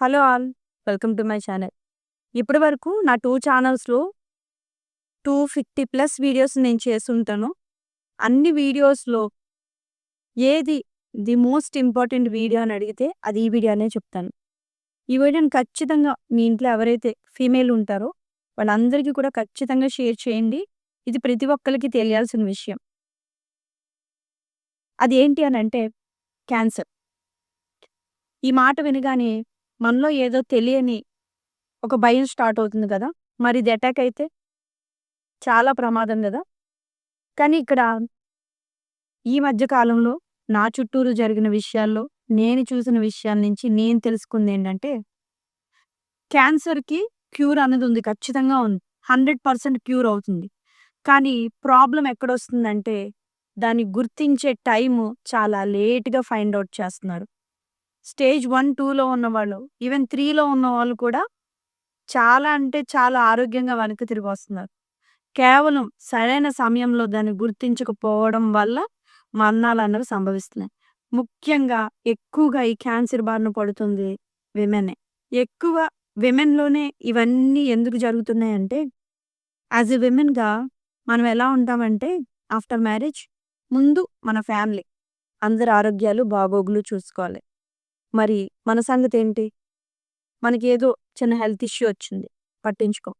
Hello all welcome to my channel. ఇప్పటి వరకు నా టూ ఛానల్స్లో టూ ఫిఫ్టీ ప్లస్ వీడియోస్ నేను చేస్తుంటాను. అన్ని వీడియోస్లో ఏది ది మోస్ట్ ఇంపార్టెంట్ వీడియో అని అడిగితే అది ఈ వీడియో అనే చెప్తాను. ఈ వీడియోని ఖచ్చితంగా మీ ఇంట్లో ఎవరైతే ఫీమేల్ ఉంటారో వాళ్ళందరికీ కూడా ఖచ్చితంగా షేర్ చేయండి. ఇది ప్రతి ఒక్కరికి తెలియాల్సిన విషయం. అది ఏంటి అని అంటే క్యాన్సర్. ఈ మాట వినగానే మనలో ఏదో తెలియని ఒక భయం స్టార్ట్ అవుతుంది కదా? మరి ఇది అటాక్ అయితే చాలా ప్రమాదం కదా? కానీ ఇక్కడ ఈ మధ్య కాలంలో నా చుట్టూరు జరిగిన విషయాల్లో నేను చూసిన విషయాల నుంచి నేను తెలుసుకుంది ఏంటంటే క్యాన్సర్కి క్యూర్ అనేది ఉంది ఖచ్చితంగా ఉంది. హండ్రెడ్ పర్సెంట్ క్యూర్ అవుతుంది. కానీ ప్రాబ్లం ఎక్కడొస్తుందంటే దాన్ని గుర్తించే టైము చాలా లేట్గా ఫైండ్ అవుట్ చేస్తున్నారు. స్టేజ్ వన్ టూలో ఉన్నవాళ్ళు ఈవెన్ త్రీలో ఉన్న వాళ్ళు కూడా చాలా అంటే చాలా ఆరోగ్యంగా వెనక్కి తిరిగి వస్తున్నారు. కేవలం సరైన సమయంలో దాన్ని గుర్తించకపోవడం వల్ల మరణాలు అన్నవి సంభవిస్తున్నాయి. ముఖ్యంగా ఎక్కువగా ఈ క్యాన్సర్ బారిన పడుతుంది విమెనే ఎక్కువ విమెన్లోనే ఇవన్నీ ఎందుకు జరుగుతున్నాయి అంటే యాజ్ ఎ విమెన్గా మనం ఎలా ఉంటామంటే ఆఫ్టర్ మ్యారేజ్ ముందు మన ఫ్యామిలీ అందరి ఆరోగ్యాలు బాగోగులు చూసుకోవాలి. మరి మన సంగతి ఏంటి మనకి ఏదో చిన్న హెల్త్ ఇష్యూ వచ్చింది పట్టించుకో.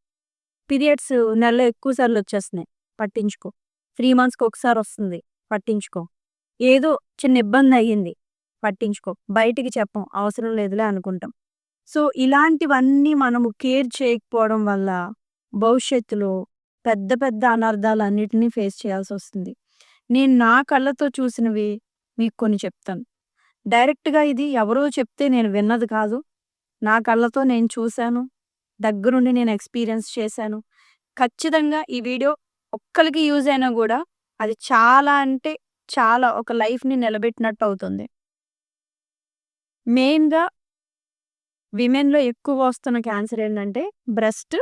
పీరియడ్స్ నెలలో ఎక్కువ సార్లు వచ్చేస్తున్నాయి పట్టించుకో. త్రీ మంత్స్కి ఒకసారి వస్తుంది పట్టించుకో. ఏదో చిన్న ఇబ్బంది అయ్యింది పట్టించుకో. బయటికి చెప్పం అవసరం లేదులే అనుకుంటాం. సో ఇలాంటివన్నీ మనము కేర్ చేయకపోవడం వల్ల భవిష్యత్తులో పెద్ద పెద్ద అనర్థాలు అన్నిటినీ ఫేస్ చేయాల్సి వస్తుంది. నేను నా కళ్ళతో చూసినవి మీకు కొన్ని చెప్తాను. డైరెక్ట్గా ఇది ఎవరో చెప్తే నేను విన్నది కాదు. నా కళ్ళతో నేను చూశాను. దగ్గరుండి నేను ఎక్స్పీరియన్స్ చేశాను. ఖచ్చితంగా ఈ వీడియో ఒక్కరికి యూజ్ అయినా కూడా అది చాలా అంటే చాలా ఒక లైఫ్ని నిలబెట్టినట్టు అవుతుంది. మెయిన్గా విమెన్లో ఎక్కువ వస్తున్న క్యాన్సర్ ఏంటంటే బ్రెస్ట్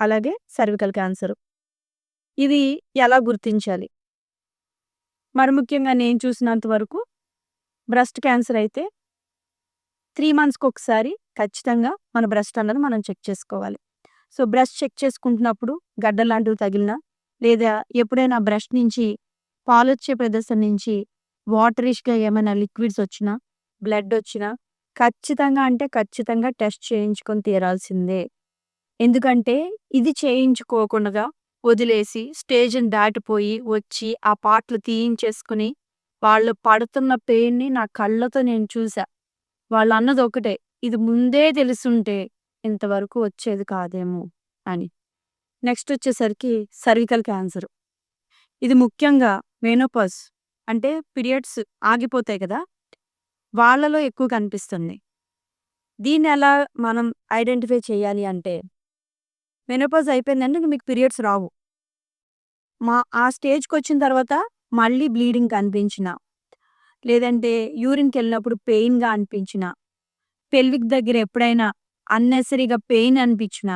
అలాగే సర్వికల్ క్యాన్సర్. ఇది ఎలా గుర్తించాలి? మరి ముఖ్యంగా నేను చూసినంత వరకు బ్రెస్ట్ క్యాన్సర్ అయితే త్రీ మంత్స్కి ఒకసారి ఖచ్చితంగా మన బ్రెస్ట్ అన్నది మనం చెక్ చేసుకోవాలి. సో బ్రెస్ట్ చెక్ చేసుకుంటున్నప్పుడు గడ్డ లాంటివి తగిలినా లేదా ఎప్పుడైనా బ్రెస్ట్ నుంచి పాలొచ్చే ప్రదేశం నుంచి వాటరిష్గా ఏమైనా లిక్విడ్స్ వచ్చినా బ్లడ్ వచ్చినా ఖచ్చితంగా అంటే ఖచ్చితంగా టెస్ట్ చేయించుకొని తీరాల్సిందే. ఎందుకంటే ఇది చేయించుకోకుండా వదిలేసి స్టేజ్ని దాటిపోయి వచ్చి ఆ పాటలు తీయించేసుకుని వాళ్ళు పడుతున్న పెయిన్ని నా కళ్ళతో నేను చూసా వాళ్ళు అన్నది ఒకటే ఇది ముందే తెలుసుంటే ఇంతవరకు వచ్చేది కాదేమో అని. నెక్స్ట్ వచ్చేసరికి సర్వికల్ క్యాన్సర్. ఇది ముఖ్యంగా మెనోపాజ్ అంటే పీరియడ్స్ ఆగిపోతాయి కదా వాళ్ళలో ఎక్కువ కనిపిస్తుంది. దీన్ని ఎలా మనం ఐడెంటిఫై చేయాలి అంటే మెనోపాజ్ అయిపోయిందంటే మీకు పీరియడ్స్ రావు. మా ఆ స్టేజ్కి వచ్చిన తర్వాత మళ్ళీ బ్లీడింగ్ కనిపించిన లేదంటే యూరిన్కి వెళ్ళినప్పుడు పెయిన్గా అనిపించిన పెల్విక్ దగ్గర ఎప్పుడైనా అన్నెసరీగా పెయిన్ అనిపించిన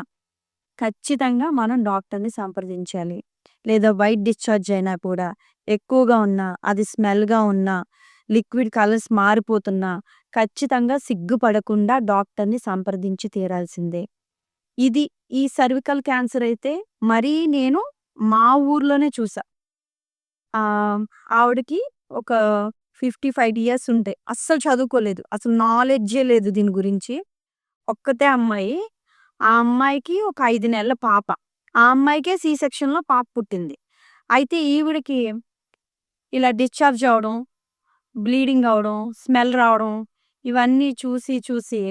ఖచ్చితంగా మనం డాక్టర్ని సంప్రదించాలి. లేదా వైట్ డిశ్చార్జ్ అయినా కూడా ఎక్కువగా ఉన్నా అది స్మెల్గా ఉన్నా లిక్విడ్ కలర్స్ మారిపోతున్నా ఖచ్చితంగా సిగ్గుపడకుండా డాక్టర్ని సంప్రదించి తీరాల్సిందే. ఇది ఈ సర్వికల్ క్యాన్సర్ అయితే మరీ నేను మా ఊర్లోనే చూసా. ఆవిడకి ఒక ఫిఫ్టీ ఫైవ్ ఇయర్స్ ఉంటాయి అస్సలు చదువుకోలేదు. అసలు నాలెడ్జే లేదు దీని గురించి. ఒక్కతే అమ్మాయి. ఆ అమ్మాయికి ఒక ఐదు నెలల పాప. ఆ అమ్మాయికే సి సెక్షన్లో పాప పుట్టింది. అయితే ఈవిడికి ఇలా డిశ్చార్జ్ అవడం బ్లీడింగ్ అవడం స్మెల్ రావడం ఇవన్నీ చూసి చూసి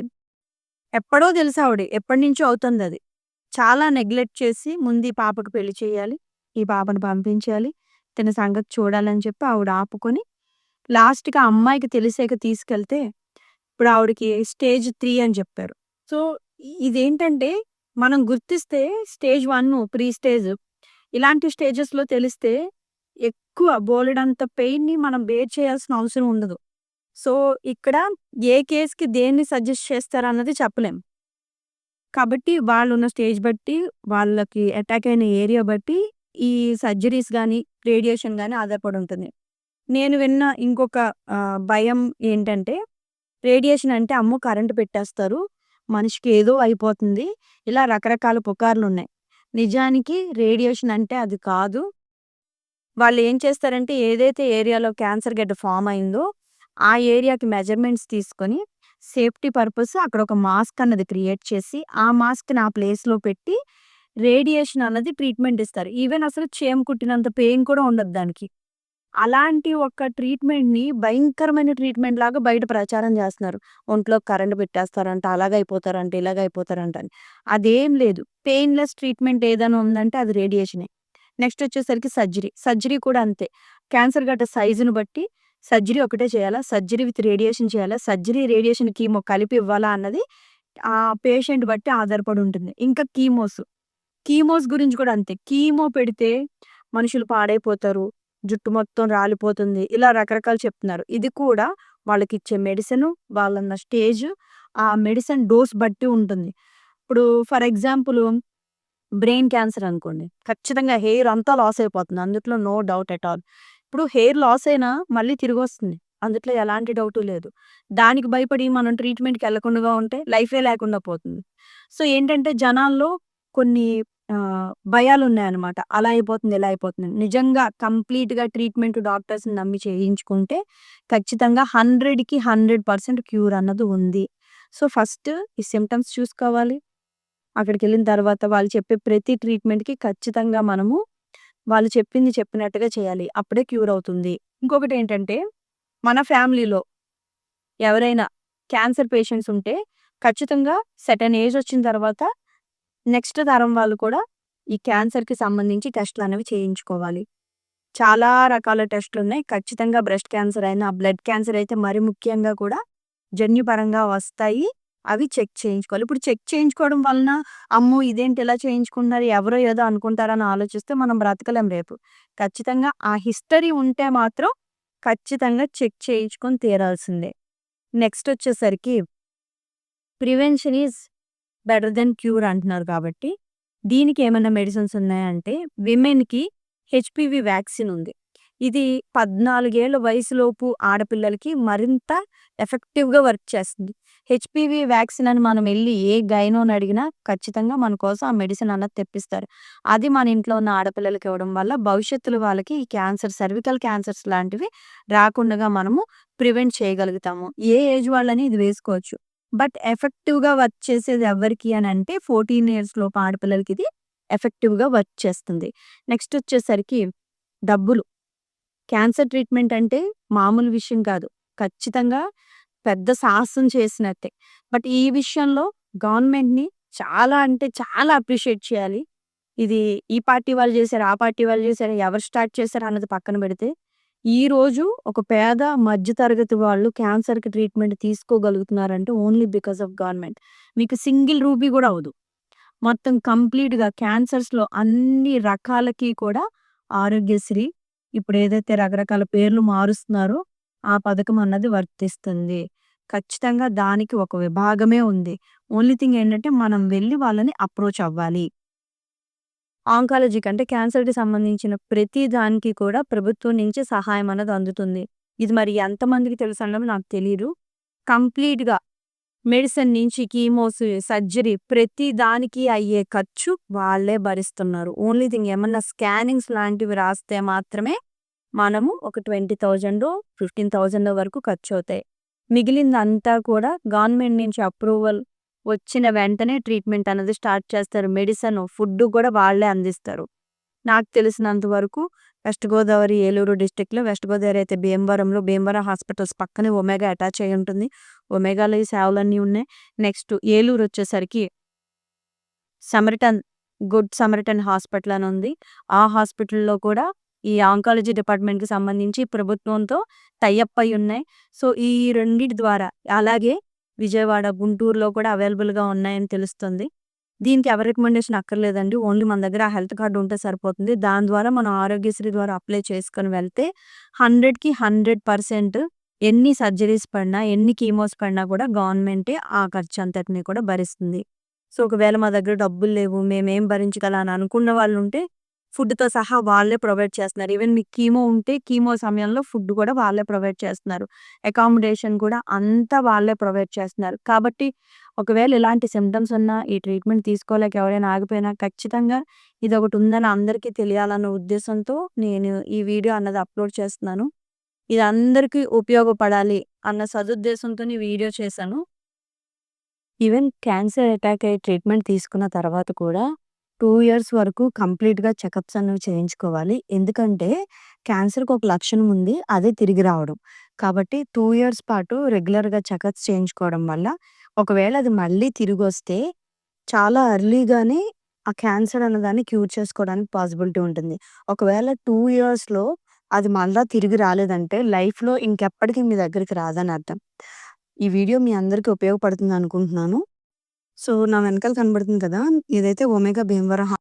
ఎప్పుడో తెలుసు ఆవిడ. ఎప్పటి నుంచో అవుతుంది అది. చాలా నెగ్లెక్ట్ చేసి ముందు ఈ పాపకు పెళ్ళి చేయాలి. ఈ పాపను పంపించాలి. తన సంగతి చూడాలని చెప్పి ఆవిడ ఆపుకొని లాస్ట్గా అమ్మాయికి తెలిసాక తీసుకెళ్తే ఇప్పుడు ఆవిడకి స్టేజ్ త్రీ అని చెప్పారు. సో ఇదేంటంటే మనం గుర్తిస్తే స్టేజ్ వన్ ప్రీ స్టేజ్ ఇలాంటి స్టేజెస్లో తెలిస్తే ఎక్కువ బోలెడంత పెయిన్ని మనం బేర్ చేయాల్సిన అవసరం ఉండదు. సో ఇక్కడ ఏ కేసుకి దేన్ని సజెస్ట్ చేస్తారన్నది చెప్పలేం. కాబట్టి వాళ్ళు ఉన్న స్టేజ్ బట్టి వాళ్ళకి అటాక్ అయిన ఏరియా బట్టి ఈ సర్జరీస్ కానీ రేడియేషన్ కానీ ఆధారపడి ఉంటుంది నేను విన్న ఇంకొక భయం ఏంటంటే రేడియేషన్ అంటే అమ్మో కరెంట్ పెట్టేస్తారు మనిషికి ఏదో అయిపోతుంది. ఇలా రకరకాల పుకార్లు ఉన్నాయి నిజానికి రేడియేషన్ అంటే అది కాదు. వాళ్ళు ఏం చేస్తారంటే ఏదైతే ఏరియాలో క్యాన్సర్ గడ్డ ఫామ్ అయిందో, ఆ ఏరియాకి మెజర్‌మెంట్స్ తీసుకొని సేఫ్టీ పర్పస్ అక్కడ ఒక మాస్క్ అన్నది క్రియేట్ చేసి, ఆ మాస్క్‌ని ఆ ప్లేస్‌లో పెట్టి రేడియేషన్ అన్నది ట్రీట్మెంట్ ఇస్తారు. ఈవెన్ అసలు చేమ కుట్టినంత పెయిన్ కూడా ఉండదు దానికి. అలాంటి ఒక ట్రీట్మెంట్‌ని భయంకరమైన ట్రీట్మెంట్ లాగా బయట ప్రచారం చేస్తున్నారు. ఒంట్లో కరెంట్ పెట్టేస్తారంట, అలాగైపోతారంట, ఇలాగైపోతారంట అని. అదేం లేదు. పెయిన్‌లెస్ ట్రీట్మెంట్ ఏదైనా ఉందంటే అది రేడియేషనే. నెక్స్ట్ వచ్చేసరికి సర్జరీ. సర్జరీ కూడా అంతే. క్యాన్సర్ గట్ట సైజుని బట్టి సర్జరీ ఒకటే చేయాలా? సర్జరీ విత్ రేడియేషన్ చేయాలా? సర్జరీ, రేడియేషన్, కీమో కలిపి ఇవ్వాలా అన్నది ఆ పేషెంట్ బట్టి ఆధారపడి ఉంటుంది. ఇంకా కీమోస్. కీమోస్ గురించి కూడా అంతే. కీమో పెడితే మనుషులు పాడైపోతారు. జుట్టు మొత్తం రాలిపోతుంది. ఇలా రకరకాలు చెప్తున్నారు. ఇది కూడా వాళ్ళకి ఇచ్చే మెడిసిన్ వాళ్ళన్న స్టేజ్, ఆ మెడిసిన్ డోస్ బట్టి ఉంటుంది. ఇప్పుడు ఫర్ ఎగ్జాంపుల్ బ్రెయిన్ క్యాన్సర్ అనుకోండి. ఖచ్చితంగా హెయిర్ అంతా లాస్ అయిపోతుంది. అందుట్లో నో డౌట్ ఎట్ ఆల్. ఇప్పుడు హెయిర్ లాస్ అయినా మళ్ళీ తిరిగొస్తుంది. అందుట్లో ఎలాంటి డౌట్ లేదు. దానికి భయపడి మనం ట్రీట్మెంట్‌కి వెళ్ళకుండా ఉంటే లైఫే లేకుండా పోతుంది. సో, ఏంటంటే జనాల్లో కొన్ని భయాలు ఉన్నాయన్నమాట. అలా అయిపోతుంది, ఇలా అయిపోతుంది. నిజంగా కంప్లీట్‌గా ట్రీట్మెంట్ డాక్టర్స్‌ని నమ్మి చేయించుకుంటే ఖచ్చితంగా 100కి 100% క్యూర్ అన్నది ఉంది. సో, ఫస్ట్ ఈ సింప్టమ్స్ చూసుకోవాలి. అక్కడికెళ్ళిన తర్వాత వాళ్ళు చెప్పే ప్రతి ట్రీట్మెంట్‌కి ఖచ్చితంగా మనము వాళ్ళు చెప్పింది చెప్పినట్టుగా చేయాలి. అప్పుడే క్యూర్ అవుతుంది. ఇంకొకటేంటంటే మన ఫ్యామిలీలో ఎవరైనా క్యాన్సర్ పేషెంట్స్ ఉంటే ఖచ్చితంగా సెర్టైన్ ఏజ్ వచ్చిన తర్వాత నెక్స్ట్ తరం వాళ్ళు కూడా ఈ క్యాన్సర్‌కి సంబంధించి టెస్ట్‌లనేవి చేయించుకోవాలి. చాలా రకాల టెస్ట్‌లున్నాయి. ఖచ్చితంగా బ్రెస్ట్ క్యాన్సర్ అయినా, బ్లడ్ క్యాన్సర్ అయితే మరి ముఖ్యంగా కూడా జన్యుపరంగా వస్తాయి. అవి చెక్ చేయించుకోవాలి. ఇప్పుడు చెక్ చేయించుకోవడం వలన అమ్మో! ఇదేంటి ఇలా చేయించుకుంటున్నారు, ఎవరో ఏదో అనుకుంటారని ఆలోచిస్తే మనం బ్రతకలేం రేపు. ఖచ్చితంగా ఆ హిస్టరీ ఉంటే మాత్రం ఖచ్చితంగా చెక్ చేయించుకొని తీరాల్సిందే. నెక్స్ట్ వచ్చేసరికి prevention is better than cure అంటున్నారు కాబట్టి, దీనికి ఏమైనా మెడిసిన్స్ ఉన్నాయంటే విమెన్‌కి హెచ్‌పివి వ్యాక్సిన్ ఉంది. ఇది పద్నాలుగేళ్ళ వయసులోపు ఆడపిల్లలకి మరింత ఎఫెక్టివ్‌గా వర్క్ చేస్తుంది. హెచ్‌పివి వ్యాక్సిన్ అని మనం వెళ్ళి ఏ గైనోని అడిగినా ఖచ్చితంగా మన కోసం ఆ మెడిసిన్ అన్నది తెప్పిస్తారు. అది మన ఇంట్లో ఉన్న ఆడపిల్లలకి ఇవ్వడం వల్ల భవిష్యత్తులో వాళ్ళకి ఈ క్యాన్సర్, సర్వికల్ క్యాన్సర్స్ లాంటివి రాకుండా మనము ప్రివెంట్ చేయగలుగుతాము. ఏ ఏజ్ వాళ్ళని ఇది వేసుకోవచ్చు. బట్ ఎఫెక్టివ్‌గా వర్క్ చేసేది ఎవరికి అనంటే 14 ఇయర్స్ లోపు ఆడపిల్లలకి ఇది ఎఫెక్టివ్‌గా వర్క్ చేస్తుంది. నెక్స్ట్ వచ్చేసరికి డబ్బులు. క్యాన్సర్ ట్రీట్మెంట్ అంటే మామూలు విషయం కాదు. ఖచ్చితంగా పెద్ద సాహసం చేసినట్టే. బట్ ఈ విషయంలో గవర్నమెంట్‌ని చాలా అంటే చాలా అప్రిషియేట్ చేయాలి. ఇది ఈ పార్టీ వాళ్ళు చేశారు, ఆ పార్టీ వాళ్ళు చేశారు, ఎవరు స్టార్ట్ చేశారు అన్నది పక్కన పెడితే, ఈరోజు ఒక పేద మధ్య తరగతి వాళ్ళు క్యాన్సర్‌కి ట్రీట్మెంట్ తీసుకోగలుగుతున్నారంటే ఓన్లీ బికాస్ ఆఫ్ గవర్నమెంట్. మీకు సింగిల్ రూపీ కూడా అవదు మొత్తం కంప్లీట్‌గా క్యాన్సర్స్‌లో అన్ని రకాలకి కూడా ఆరోగ్యశ్రీ ఇప్పుడు ఏదైతే రకరకాల పేర్లు మారుస్తున్నారో ఆ పథకం అన్నది వర్తిస్తుంది. ఖచ్చితంగా దానికి ఒక విభాగమే ఉంది. ఓన్లీ థింగ్ ఏంటంటే మనం వెళ్ళి వాళ్ళని అప్రోచ్ అవ్వాలి. ఆంకాలజీ అంటే క్యాన్సర్‌కి సంబంధించిన ప్రతి దానికి కూడా ప్రభుత్వం నుంచి సహాయం అన్నది అందుతుంది. ఇది మరి ఎంతమందికి తెలుసన్నది నాకు తెలియదు కంప్లీట్‌గా మెడిసిన్ నుంచి కీమోస్, సర్జరీ ప్రతి దానికి అయ్యే ఖర్చు వాళ్ళే భరిస్తున్నారు. ఓన్లీ థింగ్ ఏమన్నా స్కానింగ్స్ లాంటివి రాస్తే మాత్రమే మనము ఒక 20,000 15,000 వరకు ఖర్చవుతాయి. మిగిలిందంతా కూడా గవర్నమెంట్ నుంచి అప్రూవల్ వచ్చిన వెంటనే ట్రీట్మెంట్ అనేది స్టార్ట్ చేస్తారు. మెడిసిన్, ఫుడ్ కూడా వాళ్ళే అందిస్తారు. నాకు తెలిసినంత వరకు వెస్ట్ గోదావరి, ఏలూరు డిస్ట్రిక్ట్‌లో వెస్ట్ గోదావరి అయితే భీమవరంలో భీమవరం హాస్పిటల్స్ పక్కనే ఒమేగా అటాచ్ అయి ఉంటుంది. ఒమేగాలో ఈ సేవలన్నీ ఉన్నాయి. నెక్స్ట్ ఏలూరు వచ్చేసరికి సమరిటన్ గుడ్ సమరిటన్ హాస్పిటల్ అని ఉంది. ఆ హాస్పిటల్‌లో కూడా ఈ ఆంకాలజీ డిపార్ట్మెంట్‌కి సంబంధించి ప్రభుత్వంతో టై అప్ ఉన్నాయి. సో, ఈ రెండిటి ద్వారా అలాగే విజయవాడ, గుంటూరులో కూడా అవైలబుల్‌గా ఉన్నాయని తెలుస్తుంది. దీనికి ఎవరి రికమెండేషన్ అక్కర్లేదండి. ఓన్లీ మన దగ్గర హెల్త్ కార్డు ఉంటే సరిపోతుంది. దాని ద్వారా మనం ఆరోగ్యశ్రీ ద్వారా అప్లై చేసుకొని వెళ్తే 100కి 100% ఎన్ని సర్జరీస్ పడినా, ఎన్ని కీమోస్ పడినా కూడా గవర్నమెంటే ఆ ఖర్చు అంతటిని కూడా భరిస్తుంది. సో, ఒకవేళ మా దగ్గర డబ్బులు లేవు, మేమేం భరించగలం అని అనుకున్న వాళ్ళు ఉంటే ఫుడ్‌తో సహా వాళ్ళే ప్రొవైడ్ చేస్తున్నారు. ఈవెన్ మీకు కీమో ఉంటే కీమో సమయంలో ఫుడ్ కూడా వాళ్ళే ప్రొవైడ్ చేస్తున్నారు. అకామిడేషన్ కూడా అంతా వాళ్ళే ప్రొవైడ్ చేస్తున్నారు. కాబట్టి ఒకవేళ ఇలాంటి సిమ్టమ్స్ ఉన్నా, ఈ ట్రీట్మెంట్ తీసుకోలేక ఎవరైనా ఆగిపోయినా ఖచ్చితంగా ఇది ఒకటి ఉందని అందరికీ తెలియాలన్న ఉద్దేశంతో నేను ఈ వీడియో అన్నది అప్లోడ్ చేస్తున్నాను. ఇది అందరికీ ఉపయోగపడాలి అన్న సదుద్దేశంతోని ఈ వీడియో చేశాను. ఈవెన్ క్యాన్సర్ అటాక్ అయ్యి ట్రీట్మెంట్ తీసుకున్న తర్వాత కూడా టూ ఇయర్స్ వరకు కంప్లీట్‌గా చెకప్స్ అనేవి చేయించుకోవాలి. ఎందుకంటే క్యాన్సర్‌కి ఒక లక్షణం ఉంది. అదే తిరిగి రావడం. కాబట్టి టూ ఇయర్స్ పాటు రెగ్యులర్‌గా చెకప్స్ చేయించుకోవడం వల్ల ఒకవేళ అది మళ్ళీ తిరిగొస్తే చాలా ఎర్లీగానే ఆ క్యాన్సర్ అన్నదాన్ని క్యూర్ చేసుకోవడానికి పాసిబిలిటీ ఉంటుంది. ఒకవేళ టూ ఇయర్స్‌లో అది మళ్ళా తిరిగి రాలేదంటే లైఫ్‌లో ఇంకెప్పటికి మీ దగ్గరికి రాదని అర్థం. ఈ వీడియో మీ అందరికీ ఉపయోగపడుతుంది అనుకుంటున్నాను. సో, నా వెనకాల కనబడుతుంది కదా! ఇదైతే ఒమేగా భీమవరం హా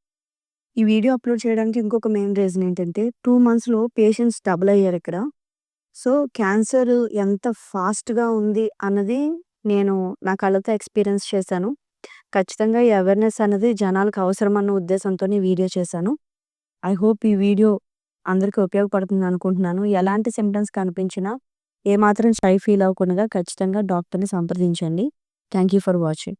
ఈ వీడియో అప్లోడ్ చేయడానికి ఇంకొక మెయిన్ రీజన్ ఏంటంటే టూ మంత్స్‌లో పేషెంట్స్ డబుల్ అయ్యారు ఇక్కడ సో, క్యాన్సర్ ఎంత ఫాస్ట్‌గా ఉంది అన్నది నేను నా కళ్ళతో ఎక్స్‌పీరియన్స్ చేశాను. ఖచ్చితంగా ఈ అవేర్‌నెస్ అనేది జనాలకు అవసరం అన్న ఉద్దేశంతోని వీడియో చేశాను. ఐ హోప్ ఈ వీడియో అందరికీ ఉపయోగపడుతుంది అనుకుంటున్నాను. ఎలాంటి సిమ్టమ్స్ కనిపించినా ఏమాత్రం షై ఫీల్ అవ్వకుండా ఖచ్చితంగా డాక్టర్‌ని సంప్రదించండి. Thank you for watching.